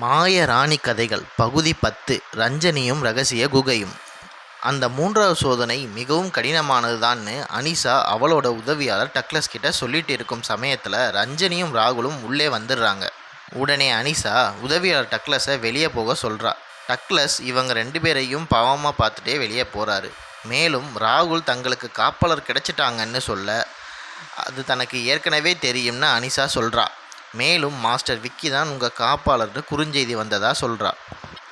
மாய ராணி கதைகள் பகுதி பத்து ரஞ்சனியும் ரகசிய குகையும். அந்த மூன்றாவது சோதனை மிகவும் கடினமானதுதான்னு அனிஷா அவளோட உதவியாளர் டக்ளஸ் கிட்ட சொல்லிட்டு இருக்கும் சமயத்தில் ரஞ்சனியும் ராகுலும் உள்ளே வந்துடுறாங்க. உடனே அனிஷா உதவியாளர் டக்ளஸை வெளியே போக சொல்கிறா டக்ளஸ் இவங்க ரெண்டு பேரையும் பாவமாக பார்த்துட்டே வெளியே போகிறாரு மேலும் ராகுல் தங்களுக்கு காப்பாளர் கிடைச்சிட்டாங்கன்னு சொல்ல அது தனக்கு ஏற்கனவே தெரியும்னு அனிஷா சொல்கிறா மேலும் மாஸ்டர் விக்கி தான் உங்கள் காப்பாளர்னு குறுஞ்செய்தி வந்ததாக சொல்கிறா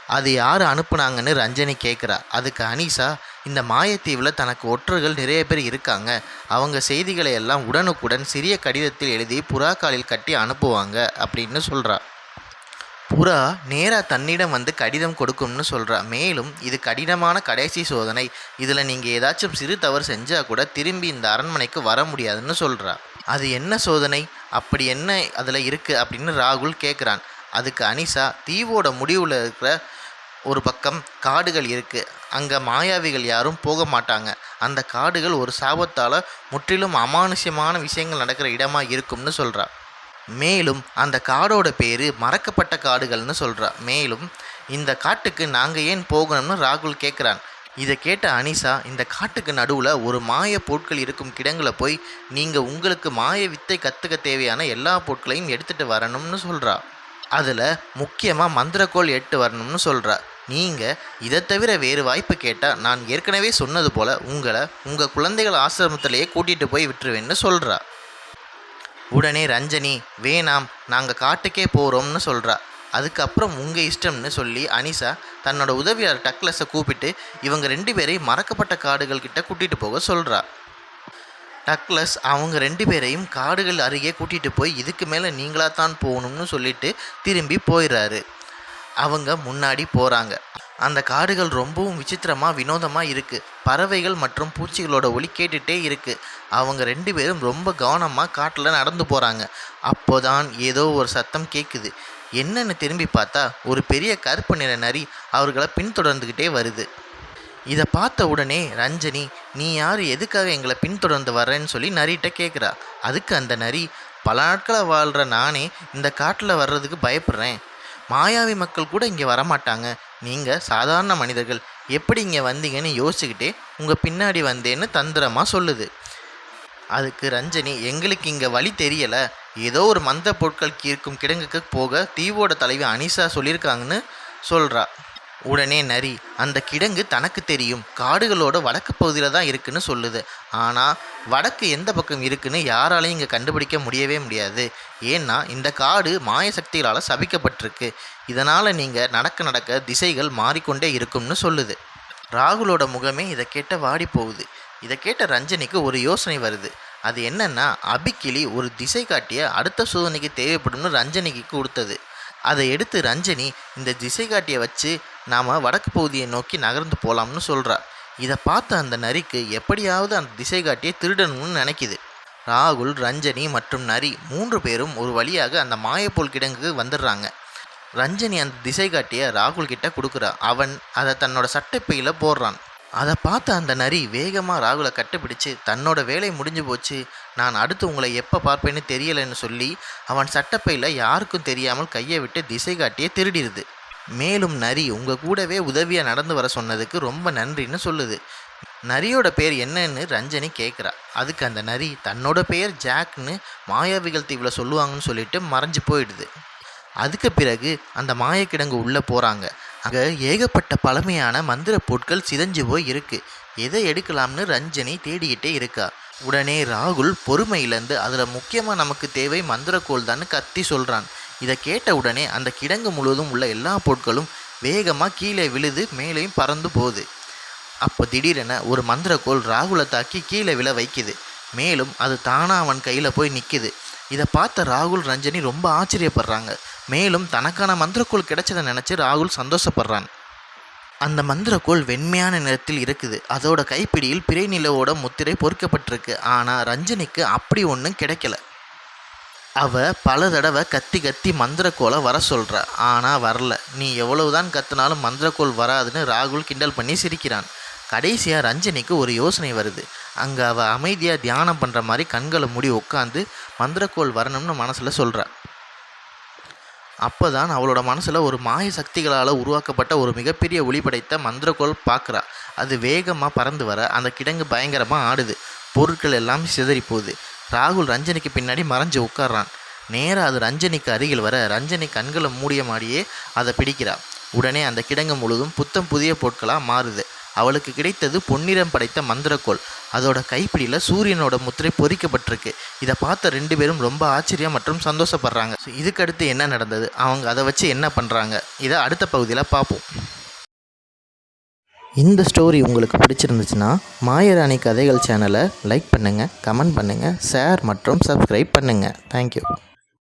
அது யார் அனுப்புனாங்கன்னு ரஞ்சனி கேட்குறா அதுக்கு அனிஷா இந்த மாயத்தீவில் தனக்கு ஒற்றர்கள் நிறைய பேர் இருக்காங்க. அவங்க செய்திகளை எல்லாம் உடனுக்குடன் சிறிய கடிதத்தில் எழுதி புறாக்காலில் கட்டி அனுப்புவாங்க அப்படின்னு சொல்கிறா புறா நேராக தன்னிடம் வந்து கடிதம் கொடுக்கும்னு சொல்கிறா மேலும் இது கடினமான கடைசி சோதனை. இதில் நீங்கள் ஏதாச்சும் சிறு தவறு செஞ்சால் கூட திரும்பி இந்த அரண்மனைக்கு வர முடியாதுன்னு சொல்கிறா அது என்ன சோதனை? அப்படி என்ன அதில் இருக்குது அப்படின்னு ராகுல் கேட்குறான் அதுக்கு அனிஷா தீவோட முடிவில் இருக்கிற ஒரு பக்கம் காடுகள் இருக்குது அங்கே மாயாவிகள் யாரும் போக மாட்டாங்க. அந்த காடுகள் ஒரு சாபத்தால் முற்றிலும் அமானுஷ்யமான விஷயங்கள் நடக்கிற இடமா இருக்கும்னு சொல்கிறா மேலும் அந்த காடோட பேர் மறக்கப்பட்ட காடுகள்னு சொல்கிறா மேலும் இந்த காட்டுக்கு நாங்கள் ஏன் போகணும்னு ராகுல் கேட்குறான் இதை கேட்ட அனிஷா இந்த காட்டுக்கு நடுவில் ஒரு மாய பொருட்கள் இருக்கும் கிடங்களை போய் நீங்கள் உங்களுக்கு மாய வித்தை கற்றுக்க தேவையான எல்லா பொருட்களையும் எடுத்துகிட்டு வரணும்னு சொல்கிறா அதில் முக்கியமாக மந்திரக்கோள் எட்டு வரணும்னு சொல்கிறா நீங்கள் இதை தவிர வேறு வாய்ப்பு கேட்டால் நான் ஏற்கனவே சொன்னது போல் உங்களை உங்கள் குழந்தைகள் ஆசிரமத்திலேயே கூட்டிகிட்டு போய் விட்டுருவேன்னு சொல்கிறா உடனே ரஞ்சனி வேணாம் நாங்கள் காட்டுக்கே போகிறோம்னு சொல்கிறா அதுக்கப்புறம் உங்கள் இஷ்டம்னு சொல்லி அனிஷா தன்னோட உதவியாளர் டக்ளஸை கூப்பிட்டு இவங்க ரெண்டு பேரையும் மறக்கப்பட்ட காடுகள் கிட்ட கூட்டிகிட்டு போக சொல்கிறா டக்ளஸ் அவங்க ரெண்டு பேரையும் காடுகள் அருகே கூட்டிகிட்டு போய் இதுக்கு மேலே நீங்களாக தான் போகணும்னு சொல்லிட்டு திரும்பி போயிடுறாரு அவங்க முன்னாடி போகிறாங்க அந்த காடுகள் ரொம்பவும் விசித்திரமாக வினோதமாக இருக்குது பறவைகள் மற்றும் பூச்சிகளோட ஒலி கேட்டுகிட்டே இருக்குது அவங்க ரெண்டு பேரும் ரொம்ப கவனமாக காட்டில் நடந்து போகிறாங்க அப்போதான் ஏதோ ஒரு சத்தம் கேட்குது என்னன்னு திரும்பி பார்த்தா ஒரு பெரிய கருப்பு நிற நரி அவர்களை பின்தொடர்ந்துக்கிட்டே வருது. இதை பார்த்த உடனே ரஞ்சனி நீ யார்? எதுக்காக எங்களை பின்தொடர்ந்து வர்றேன்னு சொல்லி நரிகிட்ட கேட்குறா அதுக்கு அந்த நரி பல நாட்களை வாழ்கிற நானே இந்த காட்டில் வர்றதுக்கு பயப்படுறேன். மாயாவி மக்கள் கூட இங்கே வரமாட்டாங்க. நீங்கள் சாதாரண மனிதர்கள். எப்படி இங்கே வந்தீங்கன்னு யோசிச்சுக்கிட்டே உங்கள் பின்னாடி வந்தேன்னு தந்திரமாக சொல்லுது. அதுக்கு ரஞ்சனி எங்களுக்கு இங்கே வழி தெரியலை. ஏதோ ஒரு மந்த பொருட்கள் இருக்கும் கிடங்குக்கு போக தீவோட தலைவி அனிஷா சொல்லியிருக்காங்கன்னு சொல்கிறா உடனே நரி அந்த கிடங்கு தனக்கு தெரியும். காடுகளோட வடக்கு பகுதியில் தான் இருக்குன்னு சொல்லுது. ஆனால் வடக்கு எந்த பக்கம் இருக்குன்னு யாராலையும் இங்கே கண்டுபிடிக்க முடியவே முடியாது. ஏன்னா இந்த காடு மாய சக்திகளால் சபிக்கப்பட்டிருக்கு. இதனால் நீங்கள் நடக்க நடக்க திசைகள் மாறிக்கொண்டே இருக்கும்னு சொல்லுது. ராகுலோட முகமே இதை கேட்ட வாடி போகுது இதை கேட்ட ரஞ்சனிக்கு ஒரு யோசனை வருது. அது என்னன்னா அபிக்கிளி ஒரு திசை காட்டிய அடுத்த சோதனைக்கு தேவைப்படும்னு ரஞ்சனிக்கு கொடுத்தது. அதை எடுத்து ரஞ்சனி இந்த திசை காட்டியை வச்சு நாம் வடக்கு பகுதியை நோக்கி நகர்ந்து போகலாம்னு சொல்கிறா இதை பார்த்த அந்த நரிக்கு எப்படியாவது அந்த திசை காட்டியை திருடணும்னு நினைக்குது. ராகுல் ரஞ்சனி மற்றும் நரி மூன்று பேரும் ஒரு வழியாக அந்த மாயப்போல் கிடங்குக்கு வந்துடுறாங்க. ரஞ்சனி அந்த திசை காட்டிய ராகுல் கிட்ட கொடுக்குறா. அவன் அதை தன்னோட சட்டைப்பையில் போடுறான். அதை பார்த்த அந்த நரி வேகமாக ராகுலை கட்டுப்பிடிச்சு தன்னோட வேலை முடிஞ்சு போச்சு. நான் அடுத்து உங்களை எப்போ பார்ப்பேன்னு தெரியலைன்னு சொல்லி அவன் சட்டப்பையில் யாருக்கும் தெரியாமல் கையை விட்டு திசை காட்டியே திருடிடுது. மேலும் நரி உங்கள் கூடவே உதவியாக நடந்து வர சொன்னதுக்கு ரொம்ப நன்றின்னு சொல்லுது. நரியோட பேர் என்னன்னு ரஞ்சனி கேட்குறா அதுக்கு அந்த நரி தன்னோட பேர் ஜாக்னு மாயாவிகள் தீவில் சொல்லுவாங்கன்னு சொல்லிட்டு மறைஞ்சு போயிடுது. அதுக்கு பிறகு அந்த மாயக்கிடங்கு உள்ளே போகிறாங்க அங்கே ஏகப்பட்ட பழமையான மந்திர பொருட்கள் சிதஞ்சு போய் இருக்கு. எதை எடுக்கலாம்னு ரஞ்சனி தேடிக்கிட்டே இருக்கா. உடனே ராகுல் பொறுமையிலேருந்து அதில் முக்கியமாக நமக்கு தேவை மந்திரக்கோள் தான் கத்தி சொல்கிறான் இதை கேட்ட உடனே அந்த கிடங்கு முழுவதும் உள்ள எல்லா பொருட்களும் வேகமாக கீழே விழுது மேலேயும் பறந்து போகுது. அப்போ திடீரென ஒரு மந்திரக்கோள் ராகுலை தாக்கி கீழே விழ வைக்குது. மேலும் அது தானாக அவன் கையில் போய் நிற்கிது இதை பார்த்த ராகுல் ரஞ்சனி ரொம்ப ஆச்சரியப்படுறாங்க. மேலும் தனக்கான மந்திரக்கோள் கிடைச்சதை நினச்சி ராகுல் சந்தோஷப்படுறான். அந்த மந்திரக்கோள் வெண்மையான நிறத்தில் இருக்குது. அதோட கைப்பிடியில் பிறை நிலவோட முத்திரை பொறிக்கப்பட்டிருக்கு. ஆனால் ரஞ்சனிக்கு அப்படி ஒன்றும் கிடைக்கல. அவ பல தடவை கத்தி கத்தி மந்திரக்கோளை வர சொல்கிறா ஆனால் வரல. நீ எவ்வளவுதான் கத்தினாலும் மந்திரக்கோள் வராதுன்னு ராகுல் கிண்டல் பண்ணி சிரிக்கிறான். கடைசியாக ரஞ்சனிக்கு ஒரு யோசனை வருது. அங்கே அவள் அமைதியாக தியானம் பண்ணுற மாதிரி கண்களை மூடி உட்காந்து மந்திரக்கோள் வரணும்னு மனசில் சொல்கிறாள் அப்போ தான் அவளோட மனசில் ஒரு மாய சக்திகளால் உருவாக்கப்பட்ட ஒரு மிகப்பெரிய ஒளி படைத்த மந்திரக்கோள் பார்க்குறா அது வேகமாக பறந்து வர அந்த கிடங்கு பயங்கரமாக ஆடுது. பொருட்கள் எல்லாம் சிதறி போகுது. ராகுல் ரஞ்சனிக்கு பின்னாடி மறைஞ்சு உட்கார்றான் நேராக அது ரஞ்சனிக்கு அருகில் வர ரஞ்சனி கண்களை மூடிய மாடியே அதை பிடிக்கிறா. உடனே அந்த கிடங்கு முழுதும் புத்தம் புதிய பொருட்களாக மாறுது. அவளுக்கு கிடைத்தது பொன்னிறம் படைத்த மந்திரக்கோள். அதோட கைப்பிடியில் சூரியனோட முத்திரை பொறிக்கப்பட்டிருக்கு. இதை பார்த்த ரெண்டு பேரும் ரொம்ப ஆச்சரியம் மற்றும் சந்தோஷப்படுறாங்க. ஸோ இதுக்கடுத்து என்ன நடந்தது? அவங்க அதை வச்சு என்ன பண்ணுறாங்க இதை அடுத்த பகுதியில் பார்ப்போம். இந்த ஸ்டோரி உங்களுக்கு பிடிச்சிருந்துச்சுன்னா மாயராணி கதைகள் சேனலை லைக் பண்ணுங்கள் கமெண்ட் பண்ணுங்கள் ஷேர் மற்றும் சப்ஸ்கிரைப் பண்ணுங்கள் தேங்க்யூ